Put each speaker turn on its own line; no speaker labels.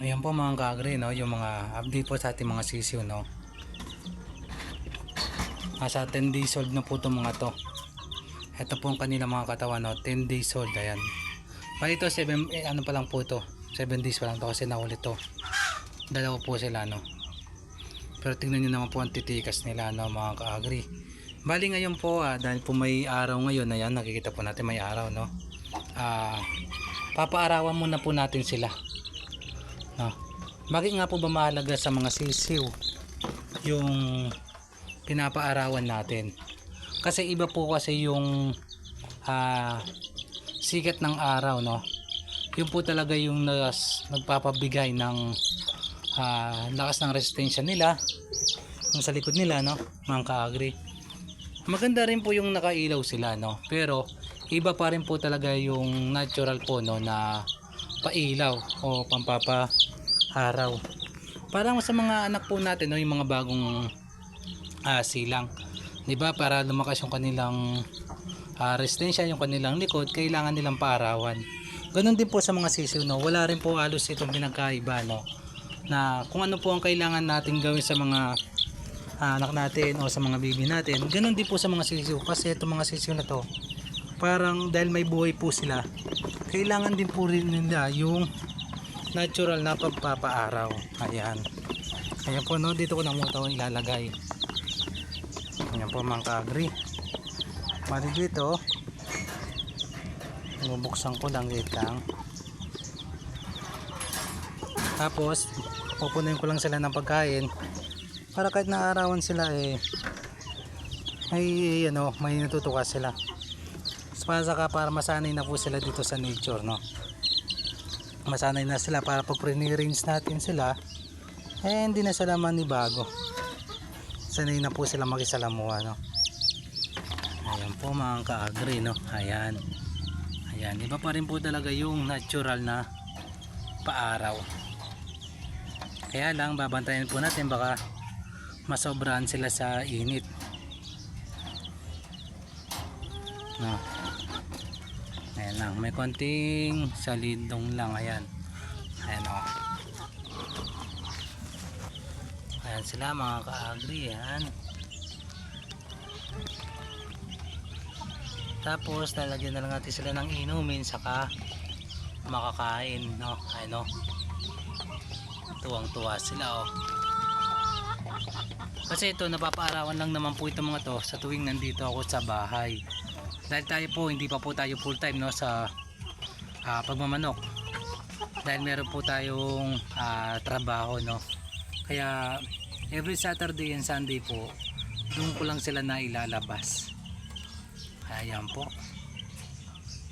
Ayan po mga kagre, no? yung mga update po sa ating mga sisiyo. No? Nasa 10 days old na po itong mga to. Ito po ang kanilang mga katawan, no? 10 days old. Ayan. Bali ito, 7, eh, ano pa lang po ito. 7 days pa lang to kasi naulit to. Dalawa po sila, no? Pero tingnan nyo naman po ang titikas nila, no, mga kaagri. Bali ngayon po, ah, dahil po may araw ngayon, ayan, nakikita po natin may araw, no? Ah, papaarawan muna po natin sila. No. Bakit nga po ba mahalaga sa mga sisiw yung pinapaarawan natin? Kasi iba po kasi yung ah, sikat ng araw, no? Yun po talaga yung nas, nagpapabigay ng ah, lakas ng resistensya nila yung sa likod nila, no? Mga kaagri. Maganda rin po yung nakailaw sila, no? Pero iba pa rin po talaga yung natural po, no? Na pailaw o pampapa araw. Parang sa mga anak po natin, no, yung mga bagong ah, silang. 'Di ba? Para lumakas yung kanilang ah, resistensya, yung kanilang likod, kailangan nilang paarawan. Ganon din po sa mga sisiw, no. Wala rin po halos itong pinagkaiba, no. Na kung ano po ang kailangan natin gawin sa mga ah, anak natin o sa mga baby natin, ganon din po sa mga sisiw. Kasi itong mga sisiw na to, parang dahil may buhay po sila, kailangan din po rin nila yung natural na pagpapaaraw. Ayan. Ayan po, no? Dito ko na muna ilalagay. Ayan po mga kaagri. Mali dito. Bubuksan ko lang dito lang. Tapos, pupunin ko lang sila ng pagkain. Para kahit naarawan sila eh, may ano, may natutuwa sila. Para saka para masanay na po sila dito sa nature, no? masanay na sila para pag pre-rinse natin sila eh hindi na sila manibago. Sanay na po sila makisalamuha no ayan po mga kaagri no? Ayan. Ayan iba pa rin po talaga yung natural na paaraw. Kaya lang babantayan po natin baka masobrahan sila sa init. No Ayan lang, may konting salidong lang, ayan. Ayan o. Ayan sila mga kaagri, ayan. Tapos, lalagyan na lang natin sila ng inumin, saka makakain, no? Ayan o. Tuwang-tuwa sila, o. Kasi ito, napapaarawan lang naman po itong mga to sa tuwing nandito ako sa bahay dahil tayo po hindi pa po tayo full time no sa ah, pagmamanok. Dahil meron po tayong ah, trabaho no. Kaya every Saturday and Sunday po doon ko lang sila na ilalabas ayan po